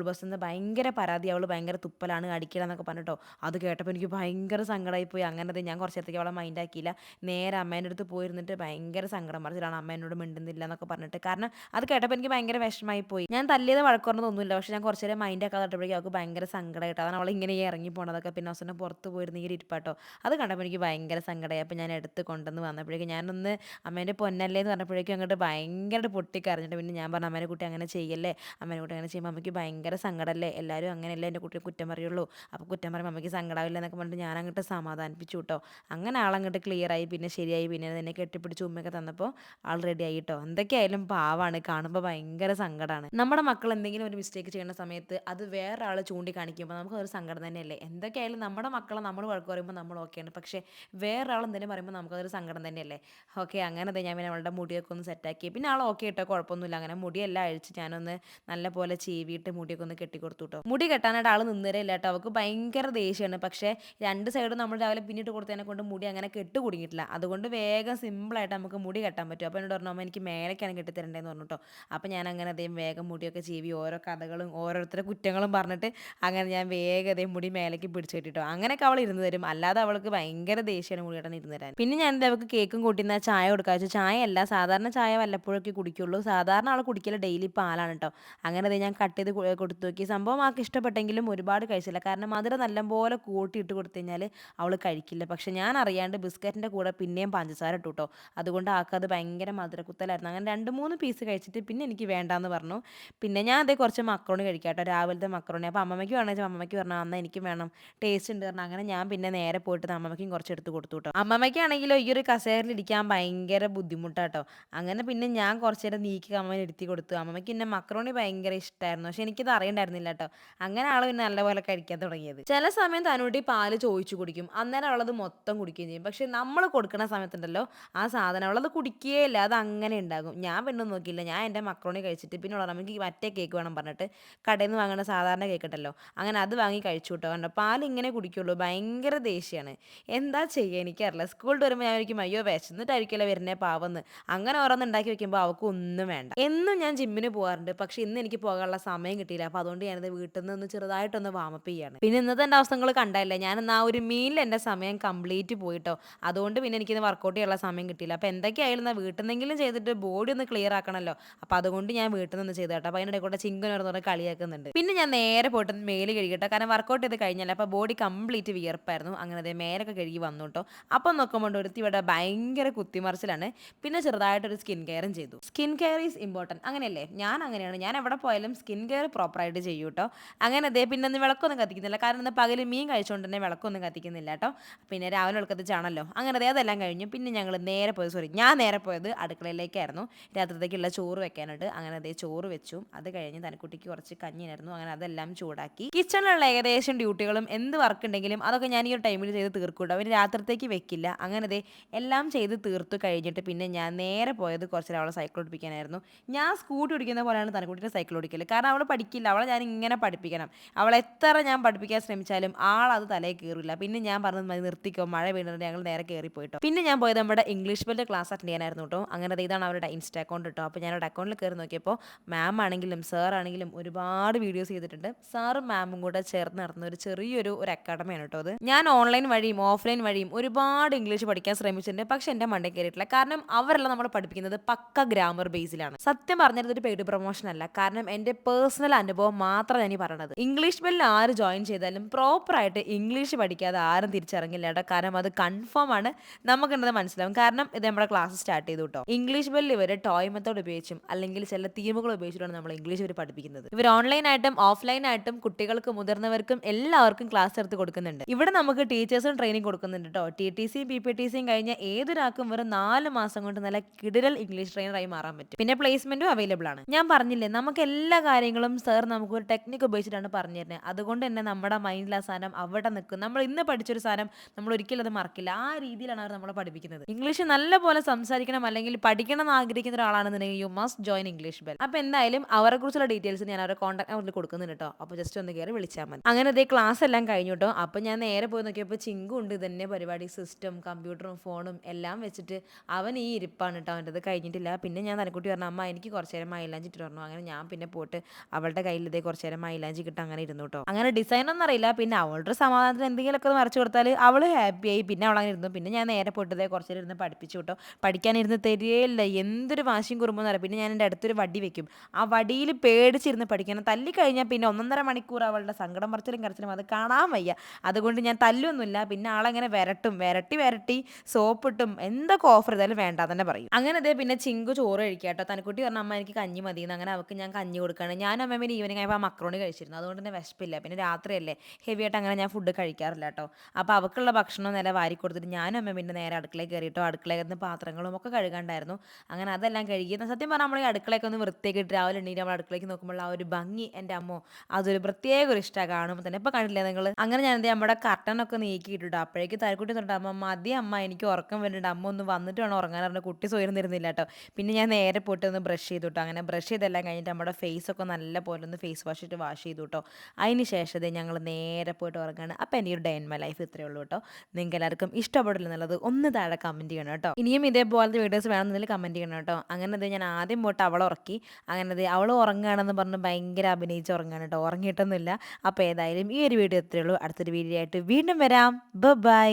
സ്കൂൾ നിന്ന് ഭയങ്കര പരാതി. അവൾ ഭയങ്കര തുപ്പലാണ് അടിക്കലാന്നൊക്കെ പറഞ്ഞിട്ടോ. അത് കേട്ടപ്പോൾ എനിക്ക് ഭയങ്കര സങ്കടമായി പോയി അങ്ങനെ ഞാൻ കുറച്ച് നേരത്തേക്ക് അവളെ മൈൻഡ് ആക്കിയില്ല. നേരെ അമ്മേന്റെ അടുത്ത് പോയിരുന്നിട്ട് ഭയങ്കര സങ്കടം പറഞ്ഞിട്ടാണ് അമ്മ എന്നോട് മിണ്ടുന്നില്ല എന്നൊക്കെ പറഞ്ഞിട്ട്. കാരണം അത് കേട്ടപ്പോൾ എനിക്ക് ഭയങ്കര വിഷമമായി പോയി ഞാൻ തല്ലിയത് വഴക്കുറന്നൊന്നുമില്ല പക്ഷേ ഞാൻ കുറച്ച് നേരം മൈൻഡ് ആക്കാതെ അവൾക്ക് ഭയങ്കര സങ്കടമായിട്ട് അതാണ് അവൾ ഇങ്ങനെ ഇറങ്ങി പോണതൊക്കെ. പിന്നെ അവസാനം പുറത്ത് പോയിരുന്ന ഈ ഇരിപ്പാട്ടോ. അത് കണ്ടപ്പോൾ എനിക്ക് ഭയങ്കര സങ്കടമായി അപ്പോൾ ഞാൻ എടുത്ത് കൊണ്ടുവന്ന് വന്നപ്പോഴേക്കും ഞാനൊന്ന് അമ്മേന്റെ പൊന്നല്ലേ എന്ന് പറഞ്ഞപ്പോഴേക്കും അങ്ങോട്ട് ഭയങ്കര പൊട്ടിക്കറിഞ്ഞിട്ട് പിന്നെ ഞാൻ പറഞ്ഞു അമ്മേനെ കുട്ടി അങ്ങനെ ചെയ്യല്ലേ? അമ്മേനെ കുട്ടി അങ്ങനെ ചെയ്യുമ്പോൾ അമ്മയ്ക്ക് ഭയങ്കര സങ്കടമല്ലേ? എല്ലാവരും അങ്ങനെയല്ലേ എന്റെ കുട്ടിയെ കുറ്റം പറയുള്ളൂ. അപ്പോൾ കുറ്റം പറയുമ്പോൾ അമ്മയ്ക്ക് സങ്കടമില്ല എന്നൊക്കെ പറഞ്ഞിട്ട് ഞാൻ അങ്ങോട്ട് സമാധാനിപ്പിച്ചു കേട്ടോ അങ്ങനെ ആളങ്ങോട്ട് ക്ലിയർ ആയി പിന്നെ ശരിയായി പിന്നെ എന്നെ കെട്ടിപ്പിടിച്ച് ഉമ്മയൊക്കെ തന്നപ്പോൾ ആൾ റെഡി ആയി കേട്ടോ എന്തൊക്കെയായാലും പാവാണ് കാണുമ്പോൾ ഭയങ്കര സങ്കടമാണ് നമ്മുടെ മക്കൾ എന്തെങ്കിലും ഒരു മിസ്റ്റേക്ക് ചെയ്യുന്ന സമയത്ത് അത് വേറെ ആൾ ചൂണ്ടിക്കാണിക്കുമ്പോൾ നമുക്ക് ഒരു സങ്കടം തന്നെയല്ലേ? എന്തൊക്കെയായാലും നമ്മുടെ മക്കളെ നമ്മൾ വഴക്ക് പറയുമ്പോൾ നമ്മൾ ഓക്കെയാണ് പക്ഷേ വേറെ ആൾ എന്തെങ്കിലും പറയുമ്പോൾ നമുക്കതൊരു സങ്കടം തന്നെയല്ലേ? ഓക്കെ അങ്ങനെ ഞാൻ പിന്നെ അവളുടെ മുടിയൊക്കെ ഒന്ന് സെറ്റാക്കി പിന്നെ ആൾ ഓക്കെ ഇട്ടോ കുഴപ്പമൊന്നുമില്ല. അങ്ങനെ മുടിയെല്ലാം അഴിച്ച് ഞാനൊന്ന് നല്ല പോലെ ചീവിയിട്ട് മുടിയൊക്കെ ഒന്ന് കെട്ടിക്കൊടുത്തു കേട്ടോ മുടി കെട്ടാനായിട്ട് ആൾ നിന്നേരയില്ല കേട്ടോ. അവൾക്ക് ഭയങ്കര ദേഷ്യമാണ് പക്ഷേ രണ്ട് സൈഡും നമ്മൾ രാവിലെ പിന്നിട്ട് കൊടുത്തതിനെ കൊണ്ട് മുടി അങ്ങനെ കെട്ട് കുടുങ്ങിയിട്ടില്ല. അതുകൊണ്ട് വേഗം സിമ്പിളായിട്ട് നമുക്ക് മുടി കെട്ടാൻ പറ്റും. അപ്പോൾ എന്നോട് പറഞ്ഞു എനിക്ക് മേലേക്കാണ് കെട്ടിത്തരേണ്ടതെന്ന് പറഞ്ഞു കേട്ടോ അപ്പോൾ ഞാൻ അങ്ങനെ അതേ വേഗം മുടിയൊക്കെ ചീവി ഓരോ കഥകളും ഓരോരുത്തരുടെ കുറ്റങ്ങളും പറഞ്ഞിട്ട് അങ്ങനെ ഞാൻ വേഗം അതേ മുടി മേലേക്ക് പിടിച്ചു കെട്ടിട്ടോ. അങ്ങനെയൊക്കെ അവൾ ഇരുന്ന് തരും. അല്ലാതെ അവൾക്ക് ഭയങ്കര ദേഷ്യമാണ് മുടി കെട്ടാൻ ഇരുന്ന് തരാൻ. പിന്നെ ഞാൻ അവൾക്ക് കേക്കും കൂട്ടിന്ന ചായ കൊടുക്കുക വെച്ചാൽ ചായ അല്ല സാധാരണ ചായ വല്ലപ്പോഴൊക്കെ കുടിക്കുള്ളൂ. സാധാരണ ആൾ കുടിക്കൽ ഡെയിലി പാലാണ് കേട്ടോ അങ്ങനെ ഞാൻ കട്ട് ചെയ്ത് കൊടുത്തു നോക്കി. സംഭവം ആൾക്ക് ഇഷ്ടപ്പെട്ടെങ്കിലും ഒരുപാട് കഴിച്ചില്ല. കാരണം മധുരം നല്ലപോലെ കൂട്ടിയിട്ട് കൊടുത്തു കഴിഞ്ഞാൽ അവൾ കഴിക്കില്ല. പക്ഷെ ഞാൻ അറിയാണ്ട് ബിസ്ക്കറ്റിന്റെ കൂടെ പിന്നെയും പഞ്ചസാര ഇട്ടു കേട്ടോ അതുകൊണ്ട് ആൾക്കത് ഭയങ്കര മധുരക്കുത്തലായിരുന്നു അങ്ങനെ രണ്ട് മൂന്ന് പീസ് കഴിച്ചിട്ട് പിന്നെ എനിക്ക് വേണ്ടാന്ന് പറഞ്ഞു. പിന്നെ ഞാൻ അതേ കുറച്ച് മക്രോണി കഴിക്കാം കേട്ടോ രാവിലത്തെ മക്രോണി. അപ്പോൾ അമ്മമ്മയ്ക്ക് വേണമെന്ന് അമ്മമ്മയ്ക്ക് പറഞ്ഞു അന്ന് എനിക്ക് വേണം. ടേസ്റ്റ് ഉണ്ട് പറഞ്ഞു അങ്ങനെ ഞാൻ പിന്നെ നേരെ പോയിട്ട് അമ്മമ്മയ്ക്കും കുറച്ച് എടുത്ത് കൊടുത്തു കേട്ടോ അമ്മമ്മയ്ക്കാണെങ്കിലോ ഈ ഒരു കസേരയിൽ ഇരിക്കാൻ ഭയങ്കര ബുദ്ധിമുട്ടാട്ടോ അങ്ങനെ പിന്നെ ഞാൻ കുറച്ച് നേരം നീക്കി അമ്മമ്മ ഇരുത്തി കൊടുത്തു. അമ്മമ്മയ്ക്ക് പിന്നെ മക്രോണി ഭയങ്കര ഇഷ്ടമായിരുന്നു പക്ഷെ എനിക്കത് അറിയണ്ടായിരുന്നില്ല കേട്ടോ അങ്ങനെ ആൾ പിന്നെ നല്ലപോലെ കഴിക്കാൻ തുടങ്ങിയത്. ചില സമയം തന്നൂട്ടി പാൽ ചോദിച്ചു കുടിക്കും. അന്നേരം അവളത് മൊത്തം കുടിക്കുകയും ചെയ്യും. പക്ഷെ നമ്മൾ കൊടുക്കുന്ന സമയത്തുണ്ടല്ലോ ആ സാധനം അവളത് കുടിക്കുകയില്ല അത് അങ്ങനെ ഉണ്ടാകും. ഞാൻ പിന്നെ നോക്കിയില്ല. ഞാൻ എന്റെ മക്രോണി കഴിച്ചിട്ട് പിന്നെ ഉള്ള നമുക്ക് മറ്റേ കേക്ക് വേണം പറഞ്ഞിട്ട് കടയിൽ നിന്ന് വാങ്ങുന്ന സാധാരണ കേക്ക് ഉണ്ടല്ലോ അങ്ങനെ അത് വാങ്ങി കഴിച്ചു കേട്ടോ. കണ്ടോ? പാൽ ഇങ്ങനെ കുടിക്കുള്ളൂ. ഭയങ്കര ദേഷ്യമാണ്. എന്താ ചെയ്യുക? എനിക്കറിയില്ല. സ്കൂളിൽ വരുമ്പോൾ ഞാൻ ഒരിക്കും അയ്യോ വിശന്നിട്ടായിരിക്കുമല്ലോ വരുന്നേ പാവെന്ന്. അങ്ങനെ ഓരോന്ന് ഉണ്ടാക്കി വെക്കുമ്പോൾ അവൾക്ക് ഒന്നും വേണ്ട. എന്നും ഞാൻ ജിമ്മിന് പോകാറുണ്ട് പക്ഷെ ഇന്ന് എനിക്ക് പോകാനുള്ള സമയം കിട്ടിയില്ല. അപ്പോൾ അതുകൊണ്ട് ഞാനത് വീട്ടിൽ നിന്ന് ചെറുതായിട്ടൊന്ന് വാമപ്പ് ചെയ്യാണ്. പിന്നെ ഇന്നത്തെ എന്റെ നിങ്ങൾ കണ്ടല്ലേ ഞാൻ ആ ഒരു മീലിൽ എന്റെ സമയം കംപ്ലീറ്റ് പോയിട്ടോ. അതുകൊണ്ട് പിന്നെ എനിക്കിന്ന് വർക്കൗട്ട് ചെയ്യാനുള്ള സമയം കിട്ടിയില്ല. അപ്പോൾ എന്തൊക്കെയായാലും എന്നാൽ വീട്ടിൽ നിന്നെങ്കിലും ചെയ്തിട്ട് ബോഡി ഒന്ന് ക്ലിയർ ആക്കണമല്ലോ അപ്പോൾ അതുകൊണ്ട് ഞാൻ വീട്ടിൽ നിന്ന് ചെയ്തു കേട്ടോ. അപ്പോൾ അതിനിടെ കൂടെ ചിങ്കൻ പറഞ്ഞ കളിയാക്കുന്നുണ്ട്. പിന്നെ ഞാൻ നേരെ പോയിട്ട് മേൽ കഴുകിട്ടോ കാരണം വർക്കൗട്ട് ചെയ്ത് കഴിഞ്ഞാൽ അപ്പോൾ ബോഡി കംപ്ലീറ്റ് വിയർപ്പായിരുന്നു. അങ്ങനെ അതേ മേലൊക്കെ കഴുകി വന്നു കേട്ടോ. അപ്പം നോക്കുമ്പോൾ ഒരുത്തി ഇവിടെ ഭയങ്കര കുത്തിമറിച്ചിലാണ്. പിന്നെ ചെറുതായിട്ടൊരു സ്കിൻ കെയറും ചെയ്തു. സ്കിൻ കെയർ ഈസ് ഇമ്പോർട്ടന്റ് അങ്ങനെയല്ലേ? ഞാൻ അങ്ങനെയാണ്. ഞാൻ എവിടെ പോയാലും സ്കിൻ കെയർ പ്രോപ്പറായിട്ട് ചെയ്യും കേട്ടോ അങ്ങനെ അതേ പിന്നെ ഒന്ന് വിളക്കൊന്നും കത്തിക്കുന്നില്ല. കാരണം ഇന്ന് പകൽ മീൻ കഴിച്ചുകൊണ്ട് തന്നെ വിളക്കൊന്നും കത്തിക്കുന്നില്ല കേട്ടോ പിന്നെ രാവിലെ വിളക്കത്തിച്ചാണല്ലോ അങ്ങനെ അതേ അതെല്ലാം കഴിഞ്ഞു. പിന്നെ ഞങ്ങൾ നേരെ പോയത് സോറി ഞാൻ നേരെ പോയത് അടുക്കളയിലേക്കായിരുന്നു. രാത്രിത്തേക്കുള്ള ചോറ് വെക്കാനായിട്ട് അങ്ങനെ അതേ ചോറ് വെച്ചു. അത് കഴിഞ്ഞ് തനക്കുട്ടിക്ക് കുറച്ച് കഞ്ഞിനായിരുന്നു അങ്ങനെ അതെല്ലാം ചൂടാക്കി. കിച്ചണിലുള്ള ഏകദേശം ഡ്യൂട്ടികളും എന്ത് വർക്ക് ഉണ്ടെങ്കിലും അതൊക്കെ ഞാൻ ഈ ഒരു ടൈമിൽ ചെയ്ത് തീർക്കൂട്ടോ അവർ രാത്രിത്തേക്ക് വെക്കില്ല. അങ്ങനെ അതേ എല്ലാം ചെയ്ത് തീർത്തു കഴിഞ്ഞിട്ട് പിന്നെ ഞാൻ നേരെ പോയത് കുറച്ച് അവളെ സൈക്കിൾ ഓടിപ്പിക്കാനായിരുന്നു. ഞാൻ സ്കൂട്ടി ഓടിക്കുന്ന പോലെയാണ് തനക്കുട്ടിയുടെ സൈക്കിൾ ഓടിക്കൽ കാരണം അവൾ പഠിക്കില്ല അവളെ ഞാൻ ഇങ്ങനെ പഠിപ്പിക്കണം. അവൾ എത്ര ഞാൻ പഠിപ്പിക്കാൻ ശ്രമിച്ചാലും ആൾ അത് തലയിൽ കയറില്ല പിന്നെ ഞാൻ പറഞ്ഞത് മതി നിർത്തിക്കോ മഴ വീണിട്ട് ഞങ്ങൾ നേരെ കയറി പോയിട്ടോ പിന്നെ ഞാൻ പോയത് നമ്മുടെ ഇംഗ്ലീഷ് ബെല്ലിന്റെ ക്ലാസ് അറ്റൻഡ് ചെയ്യാനായിരുന്നു കേട്ടോ അങ്ങനെ ഇതാണ് അവരുടെ ഇൻസ്റ്റാ അക്കൗണ്ട് കേട്ടോ അപ്പോൾ ഞാൻ അക്കൗണ്ടിൽ കയറി നോക്കിയപ്പോൾ മാം ആണെങ്കിലും സാർ ആണെങ്കിലും ഒരുപാട് വീഡിയോസ് ചെയ്തിട്ടുണ്ട്. സാറും മാമും കൂടെ ചേർന്ന് നടത്തുന്ന ഒരു ചെറിയൊരു ഒരു അക്കാഡമിയാണ് കേട്ടോ അത്. ഞാൻ ഓൺലൈൻ വഴിയും ഓഫ്ലൈൻ വഴിയും ഒരുപാട് ഇംഗ്ലീഷ് പഠിക്കാൻ ശ്രമിച്ചിട്ടുണ്ട്. പക്ഷെ എന്റെ മണ്ടേ കയറിയിട്ടില്ല കാരണം അവരെല്ലാം നമ്മൾ പഠിപ്പിക്കുന്നത് പക്ക ഗ്രാമർ ബേസിലാണ് സത്യം പറഞ്ഞത് ഒരു പെയ്ഡ് പ്രൊമോഷൻ അല്ല. കാരണം എന്റെ പേഴ്സണൽ മാത്രം മാത്രമാണ് ഇനി പറയണത് ഇംഗ്ലീഷ് ബെല്ലിൽ ആര് ജോയിൻ ചെയ്താലും പ്രോപ്പറായിട്ട് ഇംഗ്ലീഷ് പഠിക്കാതെ ആരും തിരിച്ചിറങ്ങില്ല കേട്ടോ. കാരണം അത് കൺഫേം ആണ് നമുക്കുണ്ടത് മനസ്സിലാവും. കാരണം ഇത് നമ്മുടെ ക്ലാസ് സ്റ്റാർട്ട് ചെയ്തു കേട്ടോ ഇംഗ്ലീഷ് ബെല്ലിൽ ഇവർ ടോയ് മെത്തേഡ് ഉപയോഗിച്ചും അല്ലെങ്കിൽ ചില തീമുകൾ ഉപയോഗിച്ചിട്ടാണ് നമ്മൾ ഇംഗ്ലീഷ് ഇവർ പഠിപ്പിക്കുന്നത്. ഇവർ ഓൺലൈനായിട്ടും ഓഫ്ലൈനായിട്ടും കുട്ടികൾക്ക് മുതിർന്നവർക്കും എല്ലാവർക്കും ക്ലാസ് എടുത്ത് കൊടുക്കുന്നുണ്ട്. ഇവിടെ നമുക്ക് ടീച്ചേഴ്സും ട്രെയിനിങ് കൊടുക്കുന്നുണ്ട് കേട്ടോ ടി ടി സിയും പി പി ടി സിയും കഴിഞ്ഞ ഏതൊരാൾക്കും വെറും നാല് മാസം കൊണ്ട് നല്ല കിടിരൽ ഇംഗ്ലീഷ് ട്രെയിനറായി മാറാൻ പറ്റും. പിന്നെ പ്ലേസ്മെന്റും അവൈലബിൾ ആണ്. ഞാൻ പറഞ്ഞില്ലേ നമുക്ക് എല്ലാ കാര്യങ്ങളും സർ നമുക്ക് ഒരു ടെക്നിക്ക് ഉപയോഗിച്ചിട്ടാണ് പറഞ്ഞു തരുന്നത് അതുകൊണ്ട് തന്നെ നമ്മുടെ മൈൻഡിൽ ആ സാധനം അവിടെ നിൽക്കും നമ്മൾ ഇന്ന് പഠിച്ചൊരു സാധനം നമ്മൾ ഒരിക്കലും അത് മറക്കില്ല. ആ രീതിയിലാണ് അവർ നമ്മളെ പഠിപ്പിക്കുന്നത്. ഇംഗ്ലീഷ് നല്ല പോലെ സംസാരിക്കണം അല്ലെങ്കിൽ പഠിക്കണം എന്ന് ആഗ്രഹിക്കുന്ന ഒരാളാണെന്നുണ്ടെങ്കിൽ you must join English Bell അപ്പോൾ എന്തായാലും അവരെ കുറിച്ചുള്ള ഡീറ്റെയിൽസ് ഞാൻ അവരെ കോൺടാക്ട് നമ്പറിൽ കൊടുക്കുന്നുണ്ട് കേട്ടോ അപ്പോൾ ജസ്റ്റ് ഒന്ന് കയറി വിളിച്ചാൽ മതി. അങ്ങനെ ഇതേ ക്ലാസ് എല്ലാം കഴിഞ്ഞു കേട്ടോ അപ്പോൾ ഞാൻ നേരെ പോയി നോക്കിയപ്പോൾ ചിങ്കും ഉണ്ട്. ഇതന്നെ പരിപാടി സിസ്റ്റം കമ്പ്യൂട്ടറും ഫോണും എല്ലാം വെച്ചിട്ട് അവൻ ഈ ഇരിപ്പാണ് കേട്ടോ അവന്റെ അത് കഴിഞ്ഞിട്ടില്ല. പിന്നെ ഞാൻ തലക്കുട്ടി പറഞ്ഞു അമ്മ എനിക്ക് കുറച്ച് നേരം മൈലാഞ്ചിട്ട് പറഞ്ഞു അങ്ങനെ ഞാൻ പിന്നെ പോയിട്ട് അവളുടെ കയ്യിൽ ഇതേ കുറച്ച് നേരം മൈലാഞ്ചി കിട്ടും അങ്ങനെ ഇരുന്നു കേട്ടോ അങ്ങനെ ഡിസൈൻ ഒന്നും അറിയില്ല. പിന്നെ അവളുടെ സമാധാനത്തിന് എന്തെങ്കിലുമൊക്കെ വരച്ചു കൊടുത്താൽ അവൾ ഹാപ്പിയായി പിന്നെ അവൾ അങ്ങനെ ഇരുന്നു. പിന്നെ ഞാൻ നേരെ പൊട്ടതേ കുറച്ചു നേരം ഇരുന്ന് പഠിപ്പിച്ചു കേട്ടോ പഠിക്കാനിരുന്ന് തരികയില്ല എന്തൊരു വാശിയും കുറുമ്പെന്ന് അറിയാം പിന്നെ ഞാൻ എന്റെ അടുത്തൊരു വടി വെക്കും. ആ വടിയിൽ പേടിച്ചിരുന്ന് പഠിക്കണം. തല്ലിക്കഴിഞ്ഞാൽ പിന്നെ ഒന്നൊന്നര മണിക്കൂർ അവളുടെ സങ്കടം പറച്ചിലും കരച്ചിലും അത് കാണാൻ വയ്യ. അതുകൊണ്ട് ഞാൻ തല്ലൊന്നുമില്ല. പിന്നെ ആളങ്ങനെ വരട്ടും. വരട്ടി വരട്ടി സോപ്പിട്ടും എന്തൊക്കെ ഓഫർ ചെയ്താലും വേണ്ട തന്നെ പറയും. അങ്ങനെ ഇതേ പിന്നെ ചിങ്കു ചോറ് കഴിക്കുക കേട്ടോ തനക്കുട്ടി പറഞ്ഞ അമ്മ എനിക്ക് കഞ്ഞി മതി അങ്ങനെ അവൾക്ക് ഞാൻ കഞ്ഞി കൊടുക്കുകയാണ് ഞാൻ അമ്മ പിന്നെ ഈവനിങ് ആയപ്പോൾ ആ മക്രോണി കഴിച്ചിരുന്നു. അതുകൊണ്ട് തന്നെ വിശപ്പില്ല. പിന്നെ രാത്രിയല്ലേ. ഹെവി ആയിട്ട് അങ്ങനെ ഞാൻ ഫുഡ് കഴിക്കാറില്ല കേട്ടോ. അപ്പോൾ അവൾക്കുള്ള ഭക്ഷണം നില വാരി കൊടുത്തിട്ട് ഞാനും അമ്മ പിന്നെ നേരെ അടുക്കളയിൽ കയറിയിട്ടോ അടുക്കളയിൽ നിന്ന് പാത്രങ്ങളും ഒക്കെ കഴുകാണ്ടായിരുന്നു. അങ്ങനെ അതെല്ലാം കഴുകി. സത്യം പറഞ്ഞാൽ നമ്മൾ അടുക്കളയൊക്കെ ഒന്ന് വൃത്തിയാക്കി ഇട്ട് രാവിലെ എണ്ണീറ്റ് നമ്മൾ അടുക്കളയ്ക്ക് നോക്കുമ്പോൾ ആ ഒരു ഭംഗി എന്റെ അമ്മോ അതൊരു പ്രത്യേക ഒരു ഇഷ്ടമാണ് കാണുമ്പോൾ തന്നെ. ഇപ്പോൾ കണ്ടില്ലേ നിങ്ങൾ അങ്ങനെ ഞാൻ എന്താ നമ്മുടെ കർട്ടനൊക്കെ നീക്കിയിട്ടുണ്ടോ അപ്പോഴേക്ക് തലക്കുട്ടി തൊട്ട് അമ്മ മതി അമ്മ എനിക്ക് ഉറക്കം വരുന്നുണ്ട് അമ്മ ഒന്ന് വന്നിട്ട് വേണം ഉറങ്ങാൻ. പറഞ്ഞ കുട്ടി സ്വയം തരുന്നില്ല കേട്ടോ. പിന്നെ ഞാൻ നേരെ പോയിട്ട് ഒന്ന് ബ്രഷ് ചെയ്തു അങ്ങനെ ബ്രഷ് ചെയ്തെല്ലാം കഴിഞ്ഞിട്ട് നമ്മുടെ ഫേസ് ഒക്കെ നല്ല പോലെ ഒന്ന് ഫേസ് വാഷ് ഇട്ട് വാഷ് ചെയ്തു കേട്ടോ അതിന് ശേഷം ഞങ്ങൾ നേരെ പോയിട്ട് ഉറങ്ങാണ്. അപ്പോൾ എന്റെ ഒരു ഡേ ഇൻ മൈ ലൈഫ് ഇത്രയേ ഉള്ളൂ കേട്ടോ നിങ്ങൾക്ക് എല്ലാവർക്കും ഇഷ്ടപ്പെടില്ല എന്നുള്ളത് ഒന്ന് താഴെ കമന്റ് ചെയ്യണം കേട്ടോ ഇനിയും ഇതേപോലത്തെ വീഡിയോസ് വേണമെന്നതിൽ കമന്റ് ചെയ്യണം കേട്ടോ അങ്ങനെ അത് ഞാൻ ആദ്യം പോയിട്ട് അവളെ ഉറക്കി. അങ്ങനെ അത് അവൾ ഉറങ്ങുകയാണെന്ന് പറഞ്ഞ് ഭയങ്കര അഭിനയിച്ച് ഉറങ്ങാണ് കേട്ടോ ഉറങ്ങിയിട്ടൊന്നുമില്ല. അപ്പോൾ ഏതായാലും ഈ ഒരു വീഡിയോ ഇത്രയേ ഉള്ളൂ. അടുത്തൊരു വീഡിയോ ആയിട്ട് വീണ്ടും വരാം. ബൈ